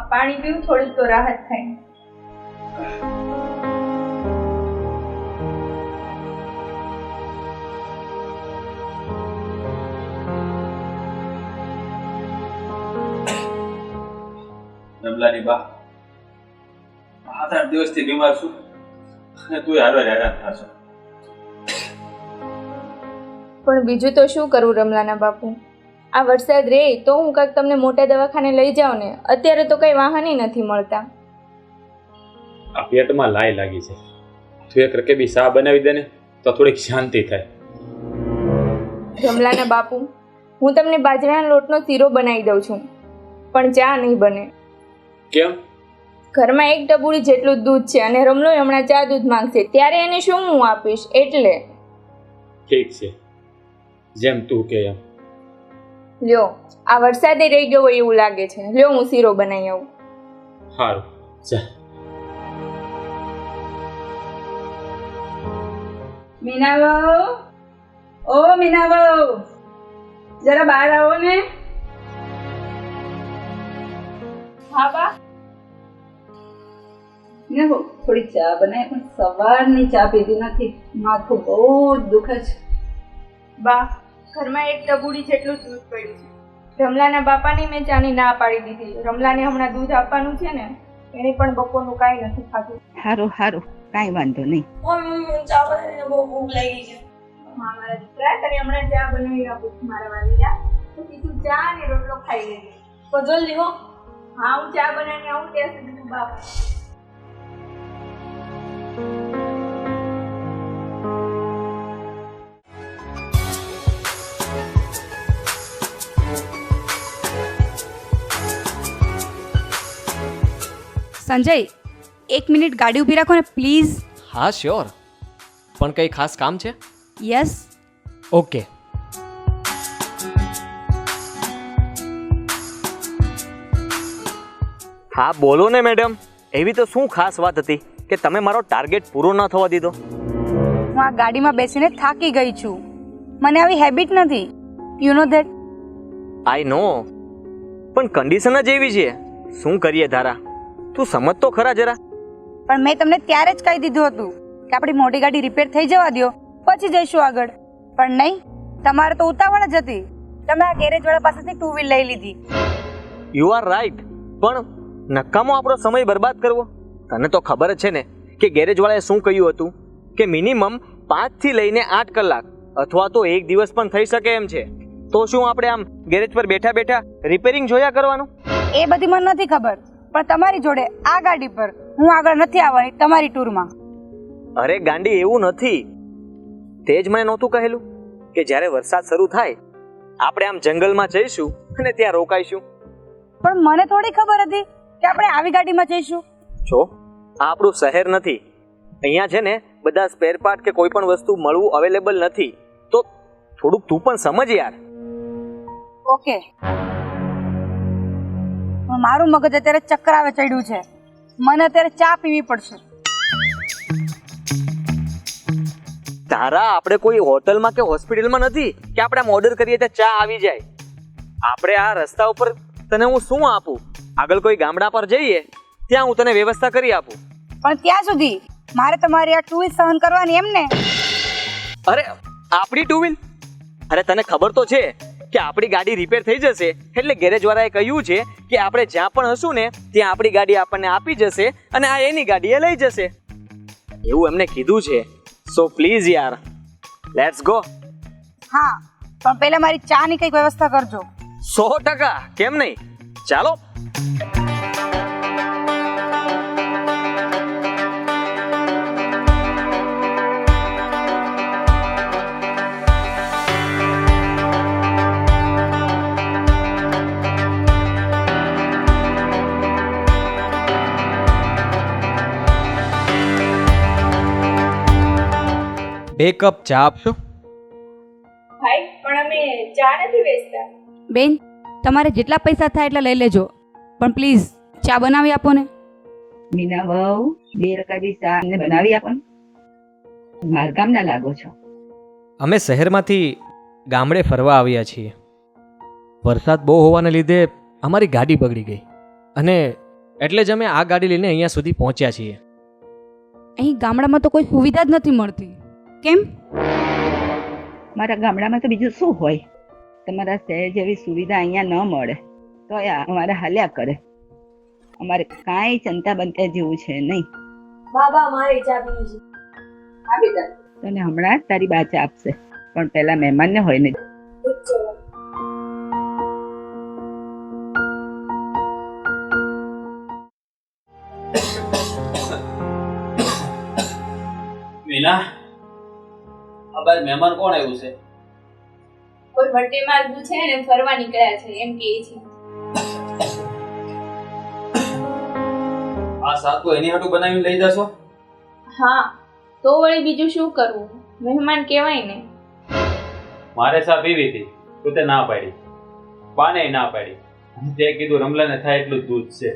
આ પાણી પીવું થોડીક તો રાહત થાય. નબલાની બા સાત આઠ દિવસથી બીમાર છું અને તું હારો હેરાન થશો પણ બીજું તો શું કરવું રમલાના બાપુ? આ વરસાદ રહે તો હું કાંઈક તમને મોટા દવાખાને લઈ જાઉં ને. અત્યારે તો કંઈ વાહન નથી મળતા. આ પેટમાં લાઈ લાગી છે. તું એક રકેબી સા બનાવી દે ને તો થોડીક શાંતિ થાય. જમલાના બાપુ હું તમને બાજરાના લોટનો શીરો બનાવી દઉં છું પણ ચા નહીં બને. કેમ? ઘરમાં એક ડબુડી જેટલું દૂધ છે અને રમલો હમણાં ચા દૂધ માંગશે. ત્યારે એને શું હું આપીશ? એટલે. ઠીક છે. જેમ તું કે એમ. લ્યો આ વરસાદે રહી ગયો હોય એવું લાગે છે. લ્યો હું શીરો બનાવી આવું. સારું જા. ઓ મીનાવો જરા બહાર આવો ને. હા બા. થોડી ચા બનાવી પણ સવારની ચા પીધી નથી. માથું બહુ જ દુખે છે. બા ઘરમાં એક ટબુડી જેટલું જ દૂધ પડ્યું છે. રમલાના બાપાને મેં ચાની ના પાડી દીધી. રમલાને હમણાં દૂધ આપવાનું છે ને એને પણ બપોરનું કાંઈ નથી ખાધું. સારું સારું કાંઈ વાંધો નહીં. હા મારા દીકરા તને હમણાં ચા બનાવી આપું છું મારા વાલીલા તો તું ચા અને રોટલો ખાઈ લેજે. તો જલ્દી હો. હા હું ચા બનાવીને આવું ત્યાં સુધી તું બાપ સંજય એક મિનિટ ગાડી ઊભી રાખો ને પ્લીઝ. હા શ્યોર પણ કંઈ ખાસ કામ છે? યસ. ઓકે. હા બોલો ને મેડમ એવી તો શું ખાસ વાત હતી કે તમે મારો ટાર્ગેટ પૂરો ન થવા દીધો? હું આ ગાડીમાં બેસીને થાકી ગઈ છું. મને આવી હેબિટ નથી. યુ નો ધેટ આઈ નો પણ કન્ડિશન જ એવી છે. શું કરીએ ધારા? તું સમજ તો ખરા જરા. પણ મેં તમને ત્યારે જ કહી દીધું હતું કે આપણી મોટી ગાડી રિપેર થઈ જવા દો પછી જઈશું આગળ. પણ નહીં તમારે તો ઉતાવળ જ હતી. તમે આ ગેરેજ વાળા પાસેથી ટુ વ્હીલ લઈ લીધી. યુ આર રાઈટ પણ નકામો આપણો સમય બરબાદ કરવો. તને તો ખબર જ છે ને કે ગેરેજવાળાએ શું કહ્યું હતું? કે મિનિમમ પાંચથી લઈને આઠ કલાક અથવા તો એક દિવસ પણ થઈ શકે એમ છે. તો શું આપણે આમ ગેરેજ પર બેઠા બેઠા રિપેરિંગ જોયા કરવાનું? એ બધી મને નથી ખબર. પણ તમારી જોડે આ ગાડી પર હું આગળ નથી આવવાની તમારી ટૂરમાં. અરે ગાંડી એવું નથી. તે જ મને નહોતું કહેલું કે જ્યારે વરસાદ શરૂ થાય આપણે આમ જંગલમાં જઈશું અને ત્યાં રોકાઈશું. પણ મને થોડી ખબર હતી કે આપણે આવી ગાડીમાં જઈશું. જો આ આપણું શહેર નથી. અહીંયા છે ને બધા સ્પેર પાર્ટ કે કોઈ પણ વસ્તુ મળવું અવેલેબલ નથી. તો થોડુંક તું પણ સમજ યાર. ઓકે પણ મારું મગજ અત્યારે ચક્કર આવે ચડ્યું છે. મને અત્યારે ચા પીવી પડશે. તારા આપણે કોઈ હોટલમાં કે હોસ્પિટલમાં નથી કે આપણે આમ ઓર્ડર કરીએ ત્યાં ચા આવી જાય? આપણે આ રસ્તા ઉપર તને હું શું આપું? આગળ કોઈ ગામડા પર જઈએ ત્યાં હું તને વ્યવસ્થા કરી આપું. પણ ત્યાં સુધી મારે તમારી આ ટુ વ્હીલ સહન કરવાની એમ ને? અરે આપણી ટુ વ્હીલ? અરે તને ખબર તો છે કે આપણી ગાડી રિપેર થઈ જશે. એટલે ગેરેજવાળાએ કહ્યું છે કે આપણે જ્યાં પણ હશું ને ત્યાં આપણી ગાડી આપણને આપી જશે અને આ એની ગાડી એ લઈ જશે. એવું એમને કીધું છે. સો પ્લીઝ યાર લેટ્સ ગો હા પણ પહેલા મારી ચા ની કંઈક વ્યવસ્થા કરજો. સો ટકા કેમ નહીં? ચાલો. બે કપ ચા આપશો ભાઈ પણ અમે ચા નથી વેચતા. બેન તમારે જેટલા પૈસા થાય એટલા લઈ લેજો. પણ પ્લીઝ ચા બનાવી આપો ને. મીના બહુ બે રકાબી ચા ને બનાવી આપો ને. મારા ગામના લાગો છો. અમે શહેરમાંથી ગામડે ફરવા આવ્યા છીએ. વરસાદ બહુ હોવાને લીધે અમારી ગાડી બગડી ગઈ. અને એટલે જ અમે આ ગાડી લઈને અહીંયા સુધી પહોંચ્યા છીએ. અહીં ગામડામાં તો કોઈ સુવિધા જ નથી મળતી. કેમ? મારા ગામડામાં તો બીજું શું હોય? તમારા શહેર જેવી સુવિધા અહીંયા ન મળે તો અમારે હાલ્યા કરે. અમારે કાંઈ ચિંતા બનતા જેવું છે નહીં. બાબા મારે ચા પીવી છે. હા બેટા તને હમણાં જ તારી બાચા આપશે પણ પહેલા મહેમાનને હોય ને. મીના આ મહેમાન કોણ આવ્યું છે? કોઈ ભટ્ટી માર્ગું છે ને ફરવા નીકળ્યા છે એમ કે છે. આ શાક એની હાટું બનાવીને લઈ જશો? હા તો વળી બીજું શું કરવું? મહેમાન કહેવાય ને. મારે સા પીવી હતી તું તે ના પાડી. પાને ના પાડી. તે કીધું રમલાને થાય એટલું દૂધ છે.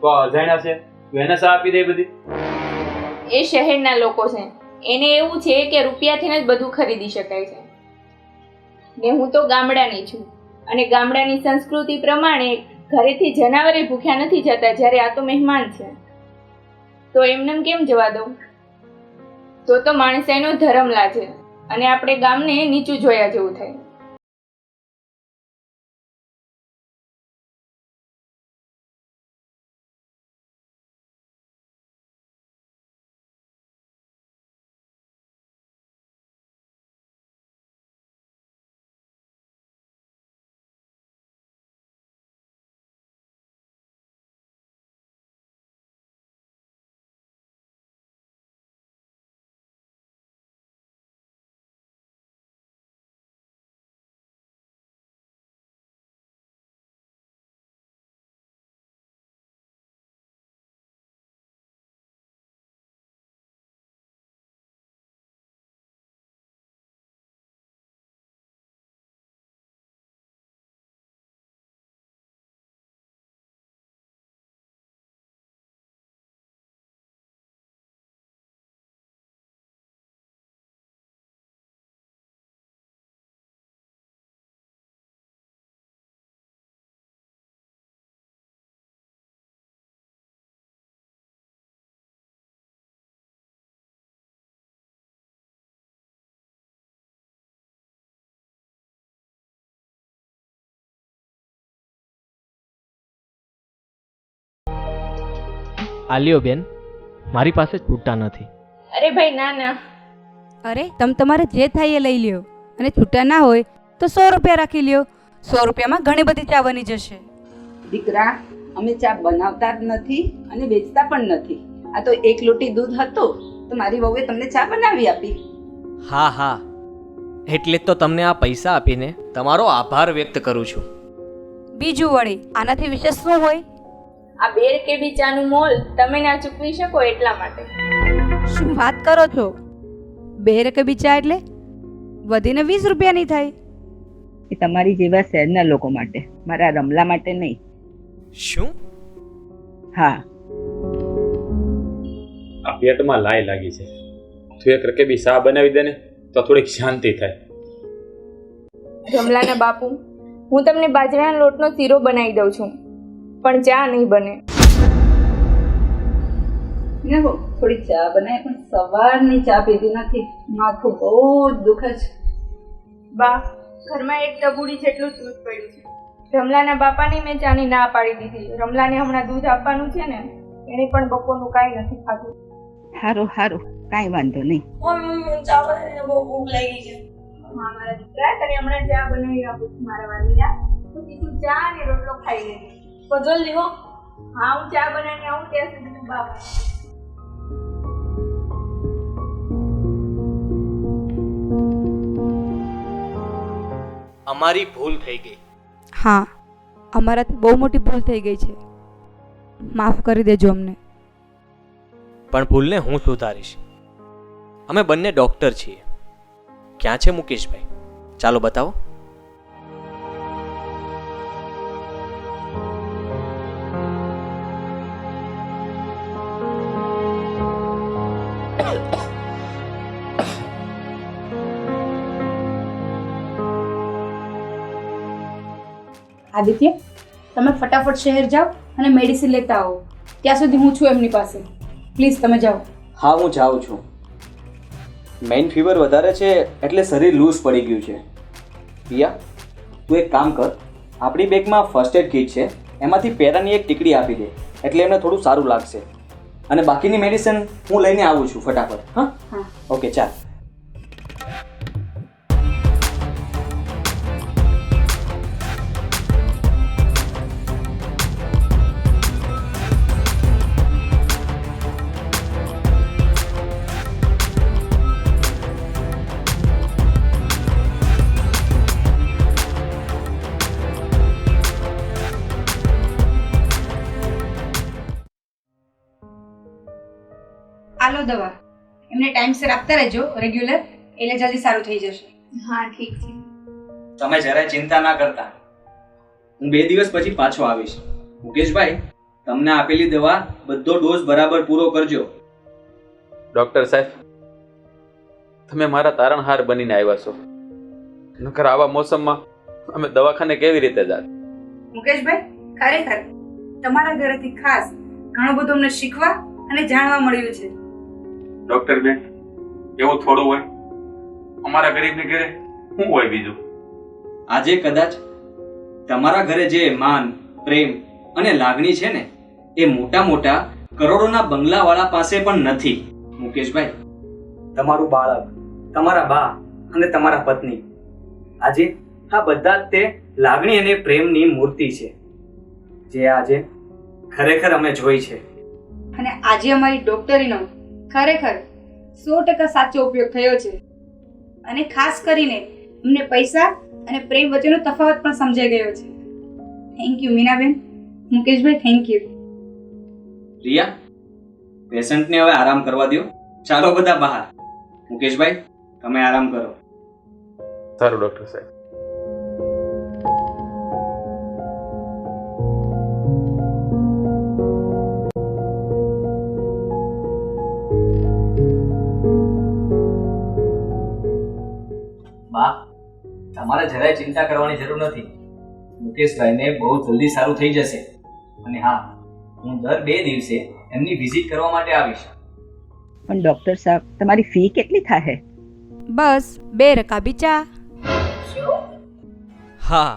તો અજાણ્યા છે તું એને સા આપી દે બધી? એ શહેરના લોકો છે. એને એવું છે કે રૂપિયાથી જ બધું ખરીદી શકાય છે. ને હું તો ગામડાની છું અને ગામડાની સંસ્કૃતિ પ્રમાણે ઘરેથી જનાવરે ભૂખ્યા નથી જતા જ્યારે આ તો મહેમાન છે. તો એમને કેમ જવા દઉં? તો તો માણસાઈનો ધર્મ લાજે અને આપણે ગામને નીચું જોયા જેવું થાય. આલ્યો બેન મારી પાસે છૂટા નથી. અરે ભાઈ ના ના. અરે તમે તમારે જે થાય એ લઈ લ્યો. અને છૂટા ના હોય તો સો રૂપિયા રાખી લ્યો. સો રૂપિયામાં ઘણી બધી ચા બની જશે. દીકરા અમે ચા બનાવતા જ નથી અને વેચતા પણ નથી. આ તો એક લોટી દૂધ હતું તો મારી વહુએ તમને ચા બનાવી આપી. હા હા. એટલે જ તો તમને આ પૈસા આપીને તમારો આભાર વ્યક્ત કરું છું. બીજું વળી આનાથી વિશેષ શું હોય? આ બેર કે બી ચાનું મોલ તમે ના ચૂકવી શકો એટલા માટે. શું વાત કરો છો? બે રકબી ચા એટલે? વધીને વીસ રૂપિયાની થાય. એ તમારી જેવા શહેરના લોકો માટે મારા રમલા માટે નહીં. શું? હા. આ પેટમાં લાય લાગી છે. તું એક રકેબી સા બનાવી દે ને તો થોડીક શાંતિ થાય. રમલાના બાપુ હું તમને બાજરાના લોટનો શીરો બનાવી દઉં છું. પણ ચા નહીં બને. ને થોડી ચા બનાય પણ સવારની ચા પીધી નથી. માથું બહુ જ દુખે છે. બા ઘરમાં એક ટબુડી જેટલું દૂધ પડ્યું છે. રમલાના બાપાની મેં ચાની ના પાડી દીધી. રમલાને હમણાં દૂધ આપવાનું છે ને એને પણ બપોરનું કાંઈ નથી ખાધું. હારું હારું કાંઈ વાંધો નહીં. હા મારા દીકરા તને હમણાં ચા બનાવી આપું છું મારા વાલીના તો તું ચા અને રોટલો ખાઈ લેજે. બદલ લીધો હા. હું ચા બનાવીને આવું ત્યાં સુધી તું બા. અમારી ભૂલ થઈ ગઈ. હા અમારાથી બહુ મોટી ભૂલ થઈ ગઈ છે. માફ કરી દેજો અમને. પણ ભૂલને હું સુધારીશ. અમે બંને ડોક્ટર છીએ. ક્યાં છે મુકેશભાઈ? ચાલો બતાવો. આદિત્ય તમે ફટાફટ શહેર જાઓ અને મેડિસિન લેતા આવો. ત્યાં સુધી હું છું એમની પાસે. પ્લીઝ તમે જાઓ. હા હું જાઉં છું. મેઇન ફીવર વધારે છે એટલે શરીર લૂઝ પડી ગયું છે. પિયા તું એક કામ કર. આપણી બેગમાં ફર્સ્ટ એડ કિટ છે. એમાંથી પેરાની એક ટીકડી આપી દે. એટલે એમને થોડું સારું લાગશે. અને બાકીની મેડિસિન હું લઈને આવું છું ફટાફટ હા? હા. ઓકે ચાલ. દવા. એમને ટાઈમસર આપતા રહેજો રેગ્યુલર એટલે જલ્દી સારું થઈ જશે. હા ઠીક છે. તમે જરાય ચિંતા ના કરતા હું બે દિવસ પછી પાછો આવીશ. મુકેશભાઈ તમને આપેલી દવા બધો ડોઝ બરાબર પૂરો કરજો. ડૉક્ટર સાહેબ તમે મારા તારણહાર બનીને આવ્યા છો. નકર આવા મોસમમાં અમે દવાખાને કેવી રીતે જાત? મુકેશભાઈ ખરેખર તમારા ઘરેથી ખાસ ઘણું બધું અમને શીખવા અને જાણવા મળ્યું છે. ડૉક્ટર બેન એવું થોડું હોય? અમારા ગરીબને ઘરે શું હોય બીજું? આજે કદાચ તમારા ઘરે જે માન પ્રેમ અને લાગણી છે ને એ મોટા મોટા કરોડોના બંગલાવાળા પાસે પણ નથી. મુકેશભાઈ તમારું બાળક તમારા બા અને તમારા પત્ની આજે આ બધા જ તે લાગણી અને પ્રેમની મૂર્તિ છે જે આજે ખરેખર અમે જોઈ છે. અને આજે અમારી ડોક્ટરીનો ખરેખર સો ટકા સાચો ઉપયોગ થયો છે. અને ખાસ કરીને અમને પૈસા અને પ્રેમ વચ્ચેનો તફાવત પણ સમજાઈ ગયો છે. Thank you Meenaben. Mukeshbhai thank you Riya પેશન્ટને હવે આરામ કરવા દો ચાલો બધા બહાર. મુકેશભાઈ તમે આરામ કરો. સારું ડૉક્ટર સાહેબ. બા તમારે જરાય ચિંતા કરવાની જરૂર નથી. મુકેશભાઈને બહુ જલ્દી સારું થઈ જશે. અને હા હું દર બે દિવસે એમની વિઝિટ કરવા માટે આવીશ. પણ ડોક્ટર સાહેબ તમારી ફી કેટલી થાય બસ બે રકાબી ચા. હા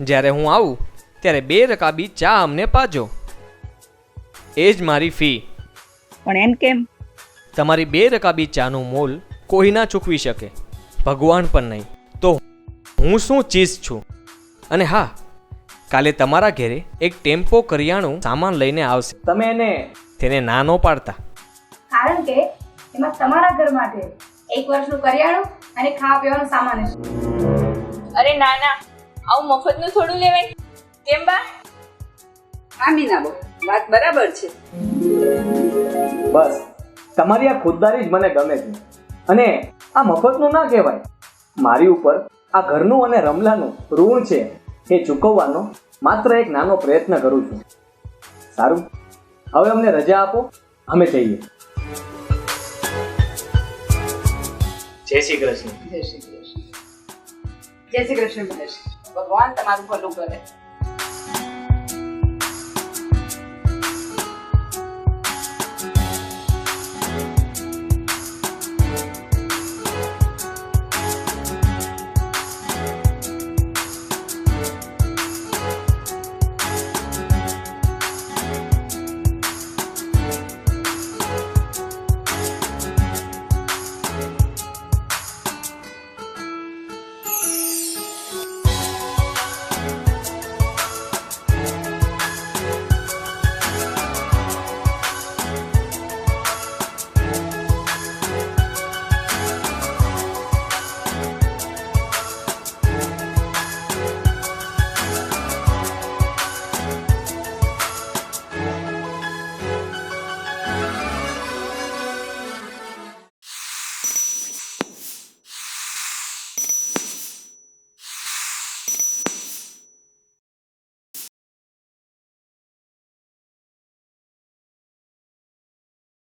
જ્યારે હું આવું ત્યારે બે રકાબી ચા અમને પાજો. એ જ મારી ફી પણ એમ કેમ? તમારી બે રકાબી ચાનું મોલ કોઈ ના ચૂકવી શકે? ભગવાન પણ નહીં. તો હું શું ચીજ છું? અને હા કાલે તમારા ઘરે એક ટેમ્પો કરિયાણું સામાન લઈને આવશે. તમે એને તેને ના ન પાડતા. કારણ કે એમાં તમારા ઘર માટે એક વર્ષનું કરિયાણું અને ખાવા પીવાનો સામાન હશે. અરે ના ના. આવું મફતનું થોડું લેવાય. કેમ બા? હા મીનાબો વાત બરાબર છે. બસ. તમારી આ ખુદદારી જ મને ગમે છે. અને આ મફતનું ના કહેવાય. મારી ઉપર આ ઘરનું અને રમલાનું ઋણ છે એ ચૂકવવાનો માત્ર એક નાનો પ્રયત્ન કરું છું. સારું. હવે અમને રજા આપો અમે જઈએ. જય શ્રી કૃષ્ણ. જય શ્રી કૃષ્ણ. જય શ્રી કૃષ્ણ ભગવાન તમારું ભલું કરે.